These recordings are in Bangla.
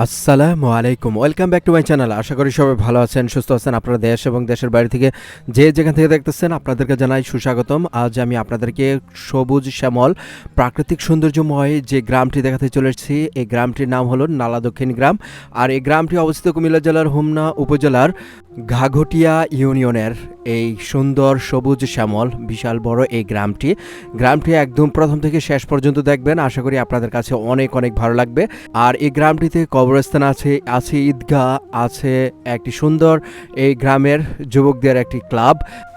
আসসালামু আলাইকুম। Welcome back to my channel আশা করি সবাই ভালো আছেন, সুস্থ আছেন। আপনারা দেশ এবং দেশের বাইরে থেকে যে যেখান থেকে দেখতেছেন, আপনাদেরকে জানাই সুস্বাগতম। আজ আমি আপনাদেরকে সবুজ শ্যামল, প্রাকৃতিক সৌন্দর্যময় যে গ্রামটি দেখাতে চলেছি এই গ্রামটির নাম হলো নালা দক্ষিণ গ্রাম। আর এই গ্রামটি অবস্থিত কুমিল্লা জেলার হুমনা উপজেলার ঘাঘটিয়া ইউনিয়নের এই সুন্দর সবুজ শ্যামল, বিশাল বড় এই গ্রামটি। গ্রামটি একদম প্রথম থেকে শেষ পর্যন্ত দেখবেন। আশা করি আপনাদের কাছে অনেক অনেক ভালো লাগবে। আর এই গ্রামটিতে কবরস্থান আছে আছে ঈদগাহ, আছে একটি সুন্দর এই গ্রামের যুবকদের একটি ক্লাব।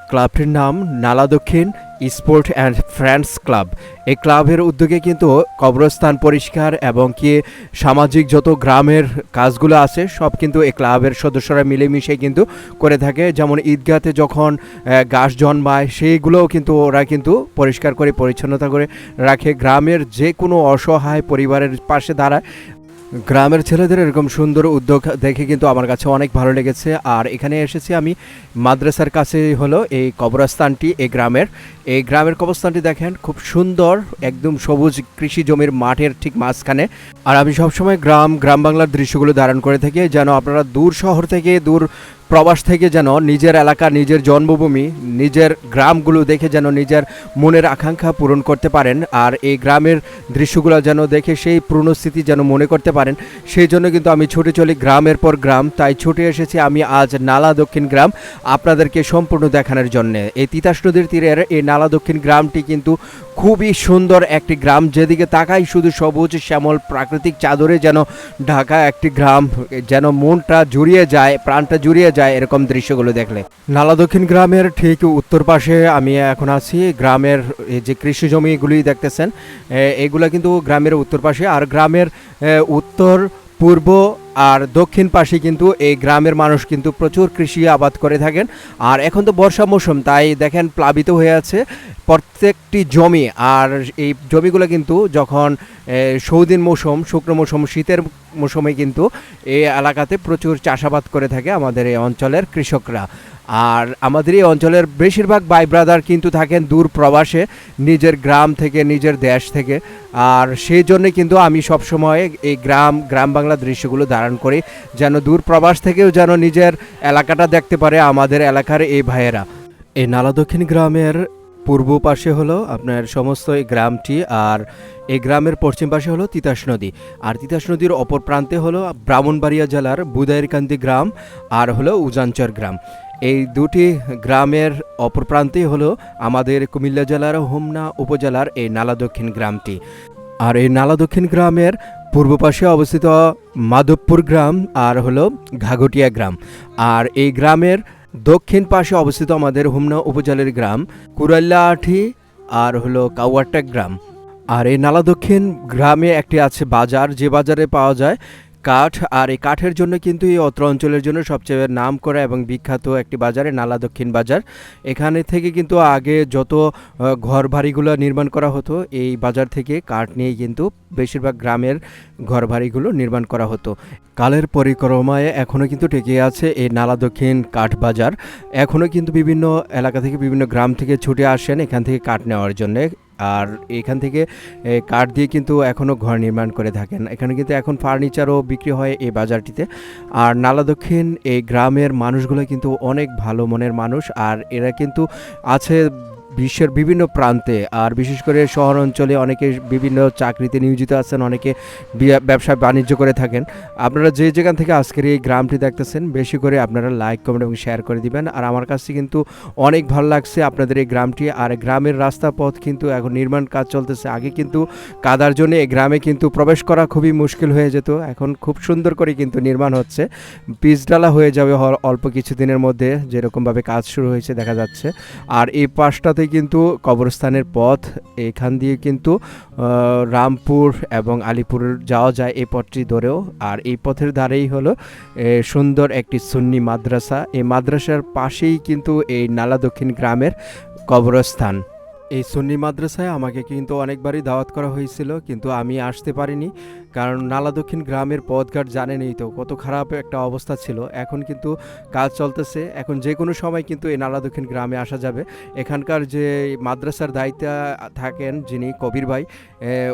ক্লাবটির নাম নালা দক্ষিণ। Sport and friends club. এই ক্লাবের উদ্যোগে কিন্তু কবরস্থান পরিষ্কার এবং কি সামাজিক যত গ্রামের কাজগুলো আছে, সব কিন্তু এই ক্লাবের সদস্যরা মিলেমিশে কিন্তু করে থাকে। যেমন ঈদগাতে যখন গাছ জন্মায়, সেইগুলোও কিন্তু ওরা কিন্তু পরিষ্কার করে, পরিচ্ছন্নতা করে রাখে। গ্রামের যে কোনো অসহায় পরিবারের পাশে দাঁড়ায় গ্রামের ছেলেদের এরকম সুন্দর উদ্যোগ দেখে কিন্তু আমার কাছে অনেক ভালো লেগেছে। আর এখানে এসেছি আমি মাদ্রাসার কাছে হলো এই কবরস্থানটি, এই গ্রামের। এই গ্রামের কবরস্থানটি দেখেন, খুব সুন্দর, একদম সবুজ কৃষি জমির মাঠের ঠিক মাঝখানে। আর আমি সবসময় গ্রাম গ্রাম বাংলার দৃশ্যগুলো ধারণ করে থাকি, যেন আপনারা দূর শহর থেকে দূর প্রবাস থেকে যেন নিজের এলাকা, নিজের জন্মভূমি, নিজের গ্রামগুলো দেখে যেন নিজের মনের আকাঙ্ক্ষা পূরণ করতে পারেন। আর এই গ্রামের দৃশ্যগুলো যেন দেখে সেই পুরনো স্মৃতি যেন মনে করতে পারেন। সেই জন্য কিন্তু আমি ছুটে চলি গ্রামের পর গ্রাম। তাই ছুটে এসেছি আমি আজ নালা দক্ষিণ গ্রাম আপনাদেরকে সম্পূর্ণ দেখানোর জন্যে। এই তিতাস নদীর তীরের এই নালা দক্ষিণ গ্রামটি কিন্তু খুবই সুন্দর একটি গ্রাম। যেদিকে তাকাই শুধু সবুজ, শ্যামল প্রাকৃতিক চাদরে যেন ঢাকা একটি গ্রাম, যেন মনটা জুড়িয়ে যায়, প্রাণটা জুড়িয়ে যায় এরকম দৃশ্যগুলো দেখলে। নালা দক্ষিণ গ্রামের ঠিক উত্তর পাশে আমি এখন আছি। গ্রামের এই যে কৃষি জমিগুলি দেখতেছেন এগুলো কিন্তু গ্রামের উত্তর পাশে। আর গ্রামের উত্তর পূর্ব আর দক্ষিণ পাশে কিন্তু এই গ্রামের মানুষ কিন্তু প্রচুর কৃষি আবাদ করে থাকেন। আর এখন তো বর্ষা মৌসুম, তাই দেখেন প্লাবিত হয়ে আছে প্রত্যেকটি জমি। আর এই জমিগুলো কিন্তু যখন সৌদিন মৌসুম, শুক্র মৌসুম, শীতের মৌসুমে কিন্তু এই এলাকাতে প্রচুর চাষাবাদ করে থাকে আমাদের এই অঞ্চলের কৃষকরা। আর আমাদের এই অঞ্চলের বেশিরভাগ বাই ব্রাদার কিন্তু থাকেন দূর প্রবাসে, নিজের গ্রাম থেকে, নিজের দেশ থেকে। আর সেই জন্য কিন্তু আমি সবসময় এই গ্রাম গ্রাম বাংলা দৃশ্যগুলো ধারণ করি, যেন দূর প্রবাস থেকেও যেন নিজের এলাকাটা দেখতে পারে আমাদের এলাকার এই ভাইয়েরা। এই নালা দক্ষিণ গ্রামের পূর্ব পাশে হলো আপনার সমস্ত এই গ্রামটি, আর এই গ্রামের পশ্চিম পাশে হলো তিতাস নদী। আর তিতাস নদীর অপর প্রান্তে হলো ব্রাহ্মণবাড়িয়া জেলার বুদাইরকান্দি গ্রাম, আর হলো উজানচর গ্রাম। এই দুটি গ্রামের অপর প্রান্তে হলো আমাদের কুমিল্লা জেলার হোমনা উপজেলার এই নালা দক্ষিণ গ্রামটি। আর এই নালা দক্ষিণ গ্রামের পূর্ব পাশে অবস্থিত মাধবপুর গ্রাম আর হলো ঘাঘটিয়া গ্রাম। আর এই গ্রামের দক্ষিণ পাশে অবস্থিত আমাদের হোমনা উপজেলার গ্রাম কুরাল্লাআঠি আর হলো কাওয়াট্টা গ্রাম। আর এই নালা দক্ষিণ গ্রামে একটি আছে বাজার, যে বাজারে পাওয়া যায় কাঠ, আর এই কাঠের জন্য কিন্তু এই অত্র অঞ্চলের জন্য সবচেয়ে নাম করা এবং বিখ্যাত একটি বাজারে নালা দক্ষিণ বাজার। এখানে থেকে কিন্তু আগে যত ঘর বাড়িগুলো নির্মাণ করা হতো, এই বাজার থেকে কাঠ নিয়ে কিন্তু বেশিরভাগ গ্রামের ঘর বাড়িগুলো নির্মাণ করা হতো। কালের পরিক্রমায় এখনও কিন্তু টিকে আছে এই নালা দক্ষিণ কাঠ বাজার। এখনও কিন্তু বিভিন্ন এলাকা থেকে বিভিন্ন গ্রাম থেকে ছুটে আসেন এখান থেকে কাঠ নেওয়ার জন্যে। আর এখান থেকে কাঠ দিয়ে কিন্তু এখনও ঘর নির্মাণ করে থাকেন। এখানে কিন্তু এখন ফার্নিচারও বিক্রি হয় এই বাজারটিতে। আর নালা দক্ষিণ এই গ্রামের মানুষগুলো কিন্তু অনেক ভালো মনের মানুষ। আর এরা কিন্তু আছে বিশ্বের বিভিন্ন প্রান্তে আর বিশেষ করে শহর অঞ্চলে অনেকে বিভিন্ন চাকরিতে নিয়োজিত আছেন, অনেকে বিয়া- ব্যবসা বাণিজ্য করে থাকেন। আপনারা যে যেখান থেকে আজকের এই গ্রামটি দেখতেছেন, বেশি করে আপনারা লাইক কমেন্ট এবং শেয়ার করে দিবেন। আর আমার কাছে কিন্তু অনেক ভালো লাগছে আপনাদের এই গ্রামটি। আর গ্রামের রাস্তা পথ কিন্তু এখন নির্মাণ কাজ চলতেছে। আগে কিন্তু কাদার জন্য এই গ্রামে কিন্তু প্রবেশ করা খুবই মুশকিল হয়ে যেত। এখন খুব সুন্দর করে কিন্তু নির্মাণ হচ্ছে। পিচডালা হয়ে যাবে অল্প কিছুদিনের মধ্যে যেরকমভাবে কাজ শুরু হয়েছে দেখা যাচ্ছে। আর এই পাশটাতে কিন্তু কবরস্থানের পথ, এখান দিয়ে কিন্তু রামপুর এবং আলিপুর যাওয়া যায় এই পথটি ধরেও। আর এই পথের ধারেই হলো সুন্দর একটি সুন্নি মাদ্রাসা। এই মাদ্রাসার পাশেই কিন্তু এই নালা দক্ষিণ গ্রামের কবরস্থান। এই সুন্নি মাদ্রাসায় আমাকে কিন্তু অনেকবারই দাওয়াত করা হয়েছিল, কিন্তু আমি আসতে পারিনি। কারণ নালা দক্ষিণ গ্রামের পথঘাট জানেনই তো, কত খারাপ একটা অবস্থা ছিল। এখন কিন্তু কাজ চলতেছে। এখন যে কোনো সময় কিন্তু এই নালা দক্ষিণ গ্রামে আসা যাবে। এখানকার যে মাদ্রাসার দায়িত্বে থাকেন যিনি কবির ভাই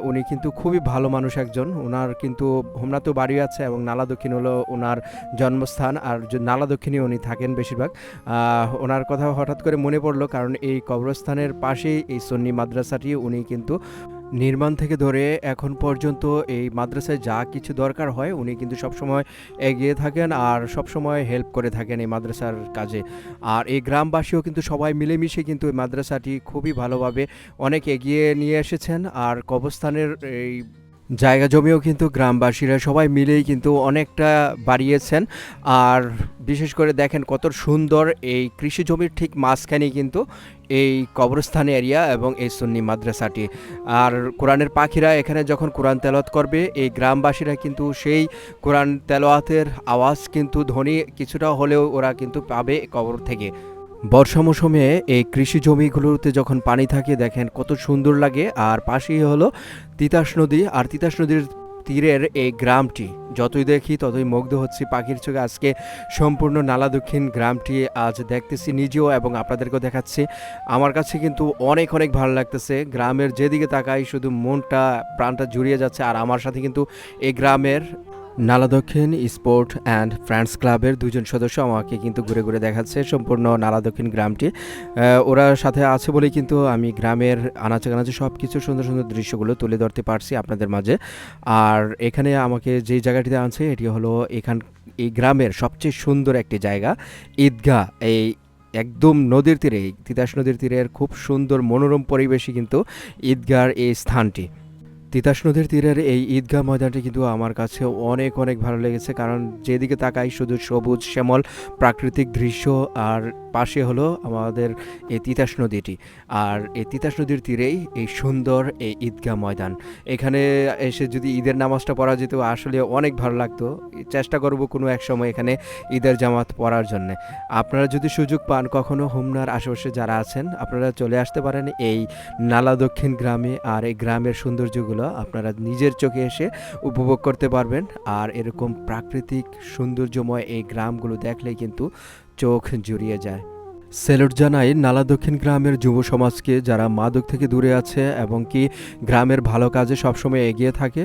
উনি কিন্তু খুবই ভালো মানুষ একজন। ওনার কিন্তু হোমনাতেও বাড়ি আছে এবং নালা দক্ষিণ হলো ওনার জন্মস্থান, আর নালা দক্ষিণে উনি থাকেন বেশিরভাগ। ওনার কথা হঠাৎ করে মনে পড়ল, কারণ এই কবরস্থানের পাশেই এই সন্নি মাদ্রাসাটি উনি কিন্তু নির্মাণ থেকে ধরে এখন পর্যন্ত এই মাদ্রাসায় যা কিছু দরকার হয় উনি কিন্তু সবসময় এগিয়ে থাকেন আর সবসময় হেল্প করে থাকেন এই মাদ্রাসার কাজে। আর এই গ্রামবাসীও কিন্তু সবাই মিলেমিশে কিন্তু এই মাদ্রাসাটি খুবই ভালোভাবে অনেক এগিয়ে নিয়ে এসেছেন আর কবস্থানের এই জায়গা জমিও কিন্তু গ্রামবাসীরা সবাই মিলেই কিন্তু অনেকটা বাড়িয়েছেন। আর বিশেষ করে দেখেন কত সুন্দর এই কৃষি জমির ঠিক মাঝখানে কিন্তু এই কবরস্থান এরিয়া এবং এই সুন্নি মাদ্রাসাটি। আর কোরআনের পাখিরা এখানে যখন কোরআন তেলাওয়াত করবে, এই গ্রামবাসীরা কিন্তু সেই কোরআন তেলাওয়াতের আওয়াজ কিন্তু ধ্বনি কিছুটা হলেও ওরা কিন্তু পাবে কবর থেকে। বর্ষা মৌসুমে এই কৃষি জমিগুলোতে যখন পানি থাকে, দেখেন কত সুন্দর লাগে। আর পাশেই হলো তিতাস নদী। আর তিতাস নদীর তীরের এই গ্রামটি, যতই দেখি ততই মুগ্ধ হচ্ছি পাখির চোখে। আজকে সম্পূর্ণ নালা দক্ষিণ গ্রামটি আজ দেখতেছি নিজেও এবং আপনাদেরকেও দেখাচ্ছি। আমার কাছে কিন্তু অনেক অনেক ভালো লাগতেছে। গ্রামের যেদিকে তাকাই শুধু মনটা, প্রাণটা জুড়িয়ে যাচ্ছে। আর আমার সাথে কিন্তু এই গ্রামের নালা দক্ষিণ স্পোর্ট অ্যান্ড ফ্রেন্ডস ক্লাবের দুজন সদস্য আমাকে কিন্তু ঘুরে ঘুরে দেখাচ্ছে সম্পূর্ণ নালা দক্ষিণ গ্রামটি। ওরা সাথে আছে বলেই কিন্তু আমি গ্রামের আনাচে কানাচে সব কিছু সুন্দর সুন্দর দৃশ্যগুলো তুলে ধরতে পারছি আপনাদের মাঝে। আর এখানে আমাকে যে জায়গাটিতে আনছে, এটি হলো এখান, এই গ্রামের সবচেয়ে সুন্দর একটি জায়গা, ঈদগাহ। এই একদম নদীর তীরে, তিতাস নদীর তীরের খুব সুন্দর মনোরম পরিবেশই কিন্তু ঈদগার এই স্থানটি। তিতাস নদীর তীরের এই ঈদগাহ ময়দানটি কিন্তু আমার কাছে অনেক অনেক ভালো লেগেছে। কারণ যেদিকে তাকাই শুধু সবুজ, শ্যামল, প্রাকৃতিক দৃশ্য আর পাশে হলো আমাদের এই তিতাস নদীটি। আর এই তিতাস নদীর তীরেই এই সুন্দর এই ঈদগাহ ময়দান। এখানে এসে যদি ঈদের নামাজটা পড়া যেত, আসলে অনেক ভালো লাগতো। চেষ্টা করব কোনো এক সময় এখানে ঈদের জামাত পড়ার জন্যে। আপনারা যদি সুযোগ পান কখনো হোমনার আশেপাশে যারা আছেন, আপনারা চলে আসতে পারেন এই নালা দক্ষিণ গ্রামে। আর এই গ্রামের সৌন্দর্যগুলো আপনারা নিজের চোখে এসে উপভোগ করতে পারবেন। আর এরকম প্রাকৃতিক সৌন্দর্যময় এই গ্রামগুলো দেখলেই কিন্তু চোখ জুড়িয়ে যায়। সেলুট জানাই নালা দক্ষিণ গ্রামের যুব সমাজকে যারা মাদক থেকে দূরে আছে এবং কি গ্রামের ভালো কাজে সবসময় এগিয়ে থাকে।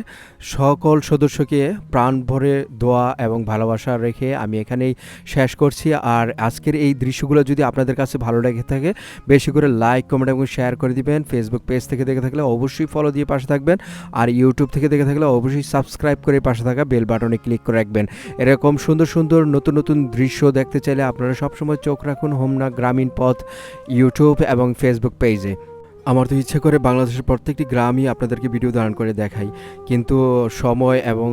সকল সদস্যকে প্রাণ ভরে দোয়া এবং ভালোবাসা রেখে আমি এখানেই শেষ করছি। আর আজকের এই দৃশ্যগুলো যদি আপনাদের কাছে ভালো লেগে থাকে, বেশি করে লাইক, কমেন্ট এবং শেয়ার করে দিবেন। ফেসবুক পেজ থেকে দেখে থাকলে অবশ্যই ফলো দিয়ে পাশে থাকবেন। আর ইউটিউব থেকে দেখে থাকলে অবশ্যই সাবস্ক্রাইব করে পাশে থাকা বেল বাটনে ক্লিক করে রাখবেন। এরকম সুন্দর সুন্দর, নতুন নতুন দৃশ্য দেখতে চাইলে আপনারা সবসময় চোখ রাখুন। হোমনা গ্রামীণ পথ ইউটিউব এবং ফেসবুক পেজে আমার তো ইচ্ছে করে বাংলাদেশের প্রত্যেকটি গ্রামই আপনাদেরকে ভিডিও ধারণ করে দেখাই। কিন্তু সময় এবং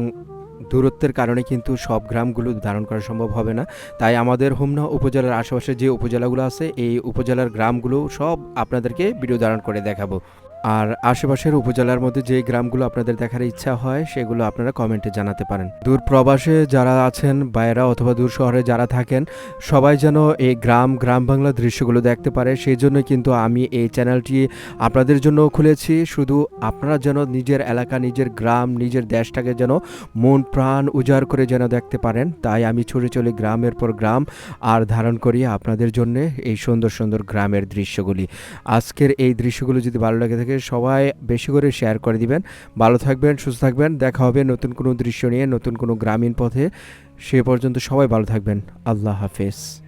দূরত্বের কারণে কিন্তু সব গ্রামগুলো ধারণ করা সম্ভব হবে না। তাই আমাদের হোমনা উপজেলার আশেপাশে যে উপজেলাগুলো আছে, এই উপজেলার গ্রামগুলো সব আপনাদেরকে ভিডিও ধারণ করে দেখাবো। আর আশেপাশের উপজেলার মধ্যে যে গ্রামগুলো আপনাদের দেখার ইচ্ছা হয়, সেগুলো আপনারা কমেন্টে জানাতে পারেন। দূর প্রবাসে যারা আছেন, বাইরা অথবা দূর শহরে যারা থাকেন, সবাই যেন এই গ্রাম গ্রাম বাংলা দৃশ্যগুলো দেখতে পারে। সেই জন্য কিন্তু আমি এই চ্যানেলটি আপনাদের জন্য খুলেছি। শুধু আপনারা যেন নিজের এলাকা, নিজের গ্রাম, নিজের দেশটাকে যেন মন, প্রাণ উজাড় করে যেন দেখতে পারেন। তাই আমি ছুটে চলি গ্রামের পর গ্রাম আর ধারণ করি আপনাদের জন্য এই সুন্দর সুন্দর গ্রামের দৃশ্যগুলি। আজকের এই দৃশ্যগুলো যদি ভালো লাগে থাকে সবাই বেশি করে শেয়ার করে দিবেন। ভালো থাকবেন, সুস্থ থাকবেন। দেখা হবে নতুন কোনো দৃশ্য নিয়ে, নতুন কোনো গ্রামীণ পথে। সে পর্যন্ত সবাই ভালো থাকবেন। আল্লাহ হাফেজ।